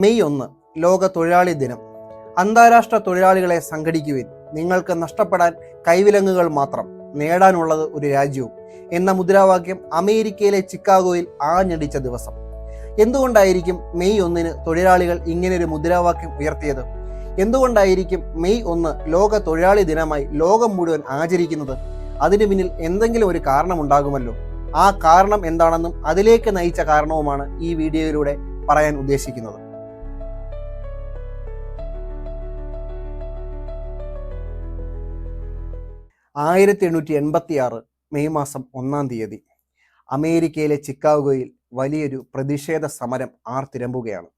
May ഒന്ന് ലോക തൊഴിലാളി ദിനം. അന്താരാഷ്ട്ര തൊഴിലാളികളെ സംഘടിക്കുവിൻ. നിങ്ങൾക്ക് നഷ്ടപ്പെടാൻ കൈവിലങ്ങുകൾ മാത്രം. നേടാനുള്ളത് ഒരു രാജ്യവും. എന്ന മുദ്രാവാക്യം അമേരിക്കയിലെ ചിക്കാഗോയിൽ ആഞ്ഞടിച്ച ദിവസം. എന്തുകൊണ്ടായിരിക്കും മെയ് ഒന്നിന് തൊഴിലാളികൾ ഇങ്ങനൊരു മുദ്രാവാക്യം ഉയർത്തിയത്? എന്തുകൊണ്ടായിരിക്കും മെയ് ഒന്ന് ലോക തൊഴിലാളി ദിനമായി ലോകം മുഴുവൻ ആചരിക്കുന്നത്? അതിനു പിന്നിൽ എന്തെങ്കിലും ഒരു കാരണമുണ്ടാകുമല്ലോ. ആ കാരണം എന്താണെന്നും അതിലേക്ക് നയിച്ച കാരണവുമാണ് ഈ വീഡിയോയിലൂടെ പറയാൻ ഉദ്ദേശിക്കുന്നത്. ആയിരത്തി എണ്ണൂറ്റി എൺപത്തി ആറ് മെയ് മാസം ഒന്നാം തീയതി അമേരിക്കയിലെ ചിക്കാഗോയിൽ വലിയൊരു പ്രതിഷേധ സമരം ആർത്തിരമ്പുകയാണ്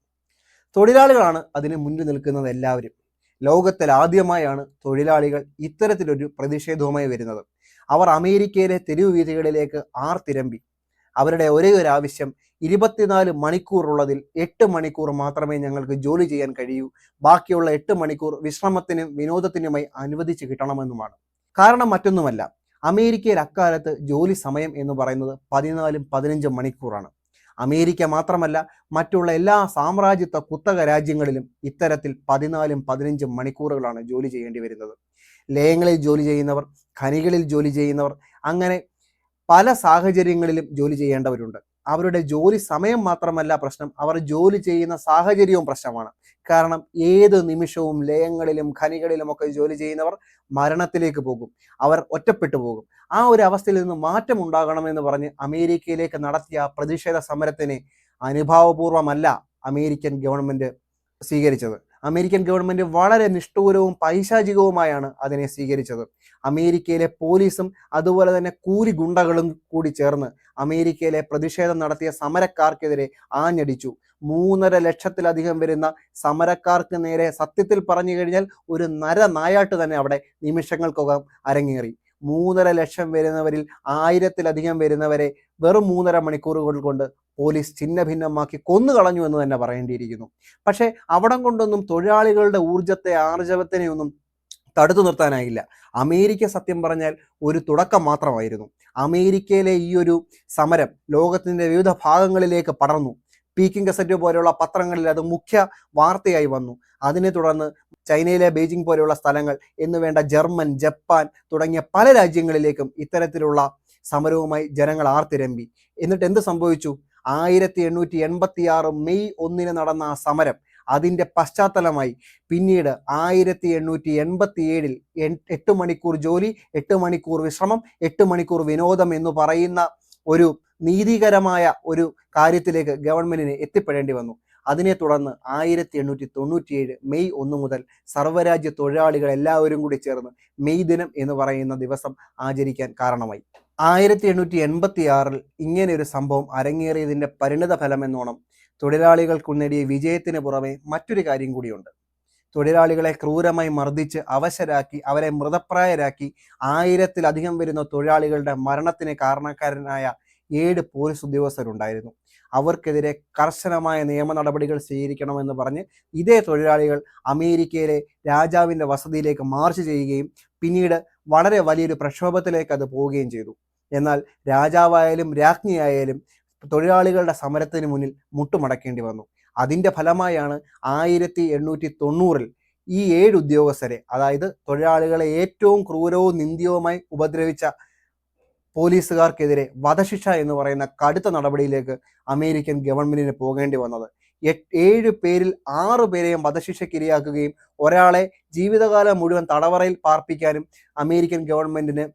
തൊഴിലാളികളാണ് അതിന് മുന്നിൽ നിൽക്കുന്നത് എല്ലാവരും. ലോകത്തിൽ ആദ്യമായാണ് തൊഴിലാളികൾ ഇത്തരത്തിലൊരു പ്രതിഷേധവുമായി വരുന്നത്. അവർ അമേരിക്കയിലെ തെരുവ് വീഥികളിലേക്ക് ആർത്തിരമ്പി അവരുടെ ഒരേ ഒരു ആവശ്യം ഇരുപത്തിനാല് മണിക്കൂറുള്ളതിൽ എട്ട് മണിക്കൂർ മാത്രമേ ഞങ്ങൾക്ക് ജോലി ചെയ്യാൻ കഴിയൂ. ബാക്കിയുള്ള എട്ട് മണിക്കൂർ വിശ്രമത്തിനും വിനോദത്തിനുമായി അനുവദിച്ച് കിട്ടണമെന്നുമാണ്. കാരണം മറ്റൊന്നുമല്ല. അമേരിക്കയിൽ അക്കാലത്ത് ജോലി സമയം എന്ന് പറയുന്നത് പതിനാലും പതിനഞ്ചും മണിക്കൂറാണ്. അമേരിക്ക മാത്രമല്ല മറ്റുള്ള എല്ലാ സാമ്രാജ്യത്വ കുത്തക രാജ്യങ്ങളിലും ഇത്തരത്തിൽ പതിനാലും പതിനഞ്ചും മണിക്കൂറുകളാണ് ജോലി ചെയ്യേണ്ടി വരുന്നത്. ലയങ്ങളിൽ ജോലി ചെയ്യുന്നവർ ഖനികളിൽ ജോലി ചെയ്യുന്നവർ അങ്ങനെ പല സാഹചര്യങ്ങളിലും ജോലി ചെയ്യേണ്ടവരുണ്ട്. അവരുടെ ജോലി സമയം മാത്രമല്ല പ്രശ്നം. അവർ ജോലി ചെയ്യുന്ന സാഹചര്യവും പ്രശ്നമാണ്. കാരണം ഏത് നിമിഷവും ലയങ്ങളിലും ഖനികളിലും ഒക്കെ ജോലി ചെയ്യുന്നവർ മരണത്തിലേക്ക് പോകും. അവർ ഒറ്റപ്പെട്ടു പോകും. ആ ഒരു അവസ്ഥയിൽ നിന്ന് മാറ്റം ഉണ്ടാകണമെന്ന് പറഞ്ഞ് അമേരിക്കയിലേക്ക് നടത്തിയ പ്രതിഷേധ സമരത്തിന് അനുഭാവപൂർവമല്ല അമേരിക്കൻ ഗവൺമെന്റ് സ്വീകരിച്ചത്. അമേരിക്കൻ ഗവൺമെന്റ് വളരെ നിഷ്ഠൂരവും പൈശാചികവുമായാണ് അതിനെ സ്വീകരിച്ചത്. അമേരിക്കയിലെ പോലീസും അതുപോലെ തന്നെ കൂലി ഗുണ്ടകളും കൂടി ചേർന്ന് അമേരിക്കയിലെ പ്രതിഷേധം നടത്തിയ സമരക്കാർക്കെതിരെ ആഞ്ഞടിച്ചു. മൂന്നര ലക്ഷത്തിലധികം വരുന്ന സമരക്കാർക്ക് നേരെ സത്യത്തിൽ പറഞ്ഞു കഴിഞ്ഞാൽ ഒരു നരനായാട്ട് തന്നെ അവിടെ നിമിഷങ്ങൾക്കകം അരങ്ങേറി. മൂന്നര ലക്ഷം വരുന്നവരിൽ ആയിരത്തിലധികം വരുന്നവരെ വെറും മൂന്നര മണിക്കൂറുകൾ കൊണ്ട് പോലീസ് ചിഹ്ന ഭിന്നമാക്കി കൊന്നുകളഞ്ഞു എന്ന് തന്നെ പറയേണ്ടിയിരിക്കുന്നു. പക്ഷേ അവിടം കൊണ്ടൊന്നും തൊഴിലാളികളുടെ ഊർജത്തെ ആർജവത്തിനെ ഒന്നും തടുത്തു നിർത്താനായില്ല. അമേരിക്ക സത്യം പറഞ്ഞാൽ ഒരു തുടക്കം മാത്രമായിരുന്നു. അമേരിക്കയിലെ ഈ ഒരു സമരം ലോകത്തിന്റെ വിവിധ ഭാഗങ്ങളിലേക്ക് പടർന്നു. പീക്കിംഗ് ഗസറ്റ് പോലെയുള്ള പത്രങ്ങളിൽ അത് മുഖ്യ വാർത്തയായി വന്നു. അതിനെ തുടർന്ന് ചൈനയിലെ ബെയ്ജിംഗ് പോലെയുള്ള സ്ഥലങ്ങൾ എന്ന് വേണ്ട ജർമ്മൻ ജപ്പാൻ തുടങ്ങിയ പല രാജ്യങ്ങളിലേക്കും ഇത്തരത്തിലുള്ള സമരവുമായി ജനങ്ങൾ ആർത്തിരമ്പി. എന്നിട്ട് എന്ത് സംഭവിച്ചു? ആയിരത്തി എണ്ണൂറ്റി എൺപത്തി ആറ് മെയ് ഒന്നിന് നടന്ന ആ സമരം അതിന്റെ പശ്ചാത്തലമായി പിന്നീട് ആയിരത്തി എണ്ണൂറ്റി എൺപത്തി ഏഴിൽ എട്ട് മണിക്കൂർ ജോലി എട്ട് മണിക്കൂർ വിശ്രമം എട്ട് മണിക്കൂർ വിനോദം എന്ന് പറയുന്ന ഒരു നീതികരമായ ഒരു കാര്യത്തിലേക്ക് ഗവൺമെന്റിന് എത്തിപ്പെടേണ്ടി വന്നു. അതിനെ തുടർന്ന് ആയിരത്തി എണ്ണൂറ്റി തൊണ്ണൂറ്റിയേഴ് മെയ് ഒന്ന് മുതൽ സർവരാജ്യ തൊഴിലാളികൾ എല്ലാവരും കൂടി ചേർന്ന് മെയ് ദിനം എന്ന് പറയുന്ന ദിവസം ആചരിക്കാൻ കാരണമായി. ആയിരത്തി എണ്ണൂറ്റി എൺപത്തി ആറിൽ ഇങ്ങനെ ഒരു സംഭവം അരങ്ങേറിയതിന്റെ പരിണിത ഫലം എന്നോണം തൊഴിലാളികൾക്ക് നേടിയ വിജയത്തിന് പുറമെ മറ്റൊരു കാര്യം കൂടിയുണ്ട്. തൊഴിലാളികളെ ക്രൂരമായി മർദ്ദിച്ച് അവശരാക്കി അവരെ മൃതപ്രായരാക്കി ആയിരത്തിലധികം വരുന്ന തൊഴിലാളികളുടെ മരണത്തിന് കാരണക്കാരനായ ഏഴ് പോലീസ് ഉദ്യോഗസ്ഥരുണ്ടായിരുന്നു. അവർക്കെതിരെ കർശനമായ നിയമ നടപടികൾ സ്വീകരിക്കണമെന്ന് പറഞ്ഞ് ഇതേ തൊഴിലാളികൾ അമേരിക്കയിലെ രാജാവിന്റെ വസതിയിലേക്ക് മാർച്ച് ചെയ്യുകയും പിന്നീട് വളരെ വലിയൊരു പ്രക്ഷോഭത്തിലേക്ക് അത് പോവുകയും ചെയ്തു. എന്നാൽ രാജാവായാലും രാജ്ഞിയായാലും തൊഴിലാളികളുടെ സമരത്തിന് മുന്നിൽ മുട്ടുമടക്കേണ്ടി വന്നു. അതിന്റെ ഫലമായാണ് ആയിരത്തി എണ്ണൂറ്റി തൊണ്ണൂറിൽ ഈ ഏഴ് ഉദ്യോഗസ്ഥരെ അതായത് തൊഴിലാളികളെ ഏറ്റവും ക്രൂരവും നിന്ദ്യവുമായി ഉപദ്രവിച്ച പോലീസുകാർക്കെതിരെ വധശിക്ഷ എന്ന് പറയുന്ന കടുത്ത നടപടിയിലേക്ക് അമേരിക്കൻ ഗവൺമെന്റിന് പോകേണ്ടി വന്നത്. ഏഴ് പേരിൽ ആറ് പേരെയും വധശിക്ഷയ്ക്കിരയാക്കുകയും ഒരാളെ ജീവിതകാലം മുഴുവൻ തടവറയിൽ പാർപ്പിക്കാനും അമേരിക്കൻ ഗവൺമെന്റിന്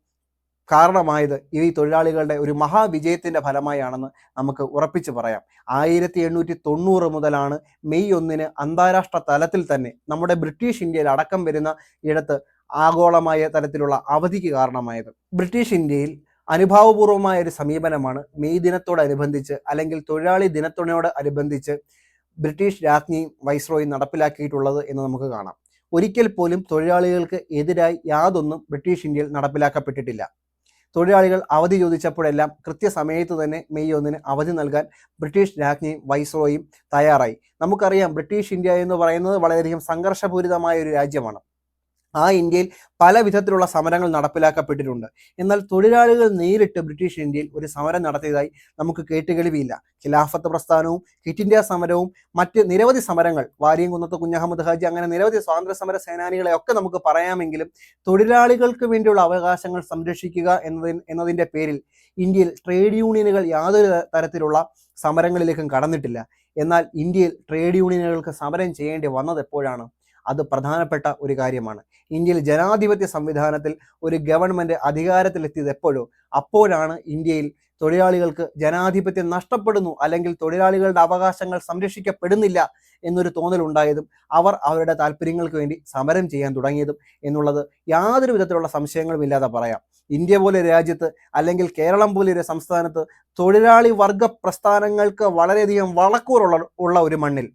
കാരണമായത് ഈ തൊഴിലാളികളുടെ ഒരു മഹാവിജയത്തിന്റെ ഫലമായാണെന്ന് നമുക്ക് ഉറപ്പിച്ചു പറയാം. ആയിരത്തി എണ്ണൂറ്റി തൊണ്ണൂറ് മുതലാണ് മെയ് ഒന്നിന് അന്താരാഷ്ട്ര തലത്തിൽ തന്നെ നമ്മുടെ ബ്രിട്ടീഷ് ഇന്ത്യയിൽ അടക്കം വരുന്ന ഇടത്ത് ആഗോളമായ തലത്തിലുള്ള അവധിക്ക് കാരണമായത്. ബ്രിട്ടീഷ് ഇന്ത്യയിൽ അനുഭാവപൂർവമായ ഒരു സമീപനമാണ്. മെയ് ദിനത്തോടനുബന്ധിച്ച് അല്ലെങ്കിൽ തൊഴിലാളി ദിനത്തോട് അനുബന്ധിച്ച് ബ്രിട്ടീഷ് രാജ്ഞിയും വൈസ്രോയും നടപ്പിലാക്കിയിട്ടുള്ളത് എന്ന് നമുക്ക് കാണാം. ഒരിക്കൽ പോലും തൊഴിലാളികൾക്ക് എതിരായി യാതൊന്നും ബ്രിട്ടീഷ് ഇന്ത്യയിൽ നടപ്പിലാക്കപ്പെട്ടിട്ടില്ല. തൊഴിലാളികൾ അവധി ചോദിച്ചപ്പോഴെല്ലാം കൃത്യസമയത്ത് തന്നെ മെയ് ഒന്നിന് അവധി നൽകാൻ ബ്രിട്ടീഷ് രാജ്ഞിയും വൈസ്രോയും തയ്യാറായി. നമുക്കറിയാം ബ്രിട്ടീഷ് ഇന്ത്യ എന്ന് പറയുന്നത് വളരെയധികം സംഘർഷപൂരിതമായ ഒരു രാജ്യമാണ്. ആ ഇന്ത്യയിൽ പല വിധത്തിലുള്ള സമരങ്ങൾ നടപ്പിലാക്കപ്പെട്ടിട്ടുണ്ട്. എന്നാൽ തൊഴിലാളികൾ നേരിട്ട് ബ്രിട്ടീഷ് ഇന്ത്യയിൽ ഒരു സമരം നടത്തിയതായി നമുക്ക് കേട്ടുകേൾവിയില്ല. ഖിലാഫത്ത് പ്രസ്ഥാനവും ക്വിറ്റ് ഇന്ത്യ സമരവും മറ്റ് നിരവധി സമരങ്ങൾ വാരിയംകുന്നത്ത് കുഞ്ഞഹമ്മദ് ഹാജി അങ്ങനെ നിരവധി സ്വാതന്ത്ര്യ സമര സേനാനികളെ ഒക്കെ നമുക്ക് പറയാമെങ്കിലും തൊഴിലാളികൾക്ക് വേണ്ടിയുള്ള അവകാശങ്ങൾ സംരക്ഷിക്കുക എന്നതിന്റെ എന്നതിന്റെ പേരിൽ ഇന്ത്യയിൽ ട്രേഡ് യൂണിയനുകൾ യാതൊരു തരത്തിലുള്ള സമരങ്ങളിലേക്കും കടന്നിട്ടില്ല. എന്നാൽ ഇന്ത്യയിൽ ട്രേഡ് യൂണിയനുകൾക്ക് സമരം ചെയ്യേണ്ടി വന്നത് എപ്പോഴാണ്? അത് പ്രധാനപ്പെട്ട ഒരു കാര്യമാണ്. ഇന്ത്യയിൽ ജനാധിപത്യ സംവിധാനത്തിൽ ഒരു ഗവൺമെന്റ് അധികാരത്തിലെത്തിയത് എപ്പോഴോ അപ്പോഴാണ് ഇന്ത്യയിൽ തൊഴിലാളികൾക്ക് ജനാധിപത്യം നഷ്ടപ്പെടുന്നു അല്ലെങ്കിൽ തൊഴിലാളികളുടെ അവകാശങ്ങൾ സംരക്ഷിക്കപ്പെടുന്നില്ല എന്നൊരു തോന്നലുണ്ടായതും അവർ അവരുടെ താല്പര്യങ്ങൾക്ക് വേണ്ടി സമരം ചെയ്യാൻ തുടങ്ങിയതും എന്നുള്ളത് യാതൊരു വിധത്തിലുള്ള സംശയങ്ങളും ഇല്ലാതെ പറയാം. ഇന്ത്യ പോലെ രാജ്യത്ത് അല്ലെങ്കിൽ കേരളം പോലെ ഒരു സംസ്ഥാനത്ത് തൊഴിലാളി വർഗ പ്രസ്ഥാനങ്ങൾക്ക് വളരെയധികം വളക്കൂറുള്ള ഉള്ള ഒരു മണ്ണിൽ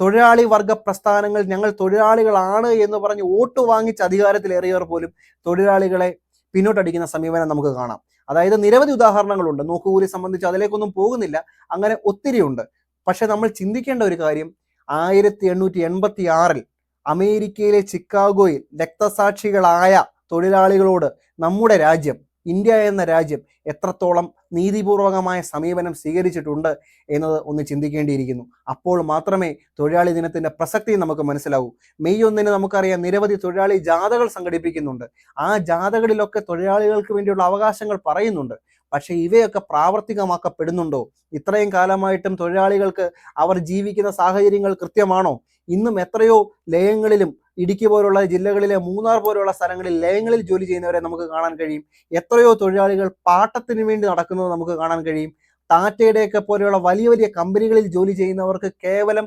തൊഴിലാളി വർഗ പ്രസ്ഥാനങ്ങൾ ഞങ്ങൾ തൊഴിലാളികളാണ് എന്ന് പറഞ്ഞ് വോട്ട് വാങ്ങിച്ച് അധികാരത്തിലേറിയവർ പോലും തൊഴിലാളികളെ പിന്നോട്ടടിക്കുന്ന സമീപനം നമുക്ക് കാണാം. അതായത് നിരവധി ഉദാഹരണങ്ങളുണ്ട്. നോക്കുകൂലി സംബന്ധിച്ച് അതിലേക്കൊന്നും പോകുന്നില്ല. അങ്ങനെ ഒത്തിരിയുണ്ട്. പക്ഷെ നമ്മൾ ചിന്തിക്കേണ്ട ഒരു കാര്യം ആയിരത്തി എണ്ണൂറ്റി എൺപത്തി ആറിൽ അമേരിക്കയിലെ ചിക്കാഗോയിൽ രക്തസാക്ഷികളായ തൊഴിലാളികളോട് നമ്മുടെ രാജ്യം ഇന്ത്യ എന്ന രാജ്യം എത്രത്തോളം നീതിപൂർവകമായ സമീപനം സ്വീകരിച്ചിട്ടുണ്ട് എന്നത് ഒന്ന് ചിന്തിക്കേണ്ടിയിരിക്കുന്നു. അപ്പോൾ മാത്രമേ തൊഴിലാളി ദിനത്തിന്റെ പ്രസക്തി നമുക്ക് മനസ്സിലാവൂ. മെയ് ഒന്നിന് നമുക്കറിയാം നിരവധി തൊഴിലാളി ജാഥകൾ സംഘടിപ്പിക്കുന്നുണ്ട്. ആ ജാഥകളിലൊക്കെ തൊഴിലാളികൾക്ക് വേണ്ടിയുള്ള അവകാശങ്ങൾ പറയുന്നുണ്ട്. പക്ഷേ ഇവയൊക്കെ പ്രാവർത്തികമാക്കപ്പെടുന്നുണ്ടോ? ഇത്രയും കാലമായിട്ടും തൊഴിലാളികൾക്ക് അവർ ജീവിക്കുന്ന സാഹചര്യങ്ങൾ കൃത്യമാണോ? ഇന്നും എത്രയോ ലയങ്ങളിലും ഇടുക്കി പോലുള്ള ജില്ലകളിലെ മൂന്നാർ പോലുള്ള സ്ഥലങ്ങളിൽ ലയങ്ങളിൽ ജോലി ചെയ്യുന്നവരെ നമുക്ക് കാണാൻ കഴിയും. എത്രയോ തൊഴിലാളികൾ പാട്ടത്തിന് വേണ്ടി നടക്കുന്നത് നമുക്ക് കാണാൻ കഴിയും. ടാറ്റയുടെയൊക്കെ പോലെയുള്ള വലിയ വലിയ കമ്പനികളിൽ ജോലി ചെയ്യുന്നവർക്ക് കേവലം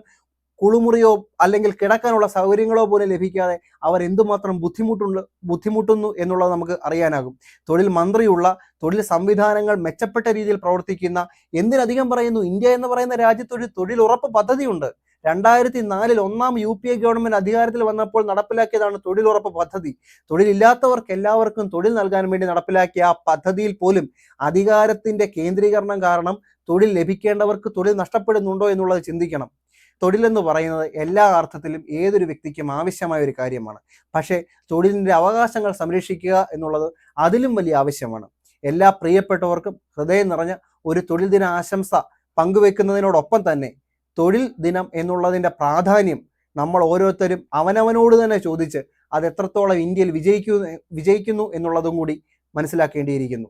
കുളിമുറിയോ അല്ലെങ്കിൽ കിടക്കാനുള്ള സൗകര്യങ്ങളോ പോലും ലഭിക്കാതെ അവർ എന്തുമാത്രം ബുദ്ധിമുട്ടുണ്ട് ബുദ്ധിമുട്ടുന്നു എന്നുള്ളത് നമുക്ക് അറിയാനാകും. തൊഴിൽ മന്ത്രിയുള്ള തൊഴിൽ സംവിധാനങ്ങൾ മെച്ചപ്പെട്ട രീതിയിൽ പ്രവർത്തിക്കുന്ന എന്തിനധികം പറയുന്നു ഇന്ത്യ എന്ന് പറയുന്ന രാജ്യത്തൊരു തൊഴിൽ ഉറപ്പ് പദ്ധതിയുണ്ട്. രണ്ടായിരത്തി നാലിൽ ഒന്നാം യു പി എ ഗവൺമെന്റ് അധികാരത്തിൽ വന്നപ്പോൾ നടപ്പിലാക്കിയതാണ് തൊഴിലുറപ്പ് പദ്ധതി. തൊഴിലില്ലാത്തവർക്ക് എല്ലാവർക്കും തൊഴിൽ നൽകാൻ വേണ്ടി നടപ്പിലാക്കിയ ആ പദ്ധതിയിൽ പോലും അധികാരത്തിന്റെ കേന്ദ്രീകരണം കാരണം തൊഴിൽ ലഭിക്കേണ്ടവർക്ക് തൊഴിൽ നഷ്ടപ്പെടുന്നുണ്ടോ എന്നുള്ളത് ചിന്തിക്കണം. തൊഴിലെന്ന് പറയുന്നത് എല്ലാ അർത്ഥത്തിലും ഏതൊരു വ്യക്തിക്കും ആവശ്യമായ ഒരു കാര്യമാണ്. പക്ഷേ തൊഴിലിന്റെ അവകാശങ്ങൾ സംരക്ഷിക്കുക എന്നുള്ളത് അതിലും വലിയ ആവശ്യമാണ്. എല്ലാ പ്രിയപ്പെട്ടവർക്കും ഹൃദയം നിറഞ്ഞ ഒരു തൊഴിൽ ദിന ആശംസ പങ്കുവെക്കുന്നതിനോടൊപ്പം തന്നെ തൊഴിൽ ദിനം എന്നുള്ളതിന്റെ പ്രാധാന്യം നമ്മൾ ഓരോരുത്തരും അവനവനോട് തന്നെ ചോദിച്ച് അത് എത്രത്തോളം ഇന്ത്യയിൽ വിജയിക്കുന്നു വിജയിക്കുന്നു എന്നുള്ളതും കൂടി മനസ്സിലാക്കേണ്ടിയിരിക്കുന്നു.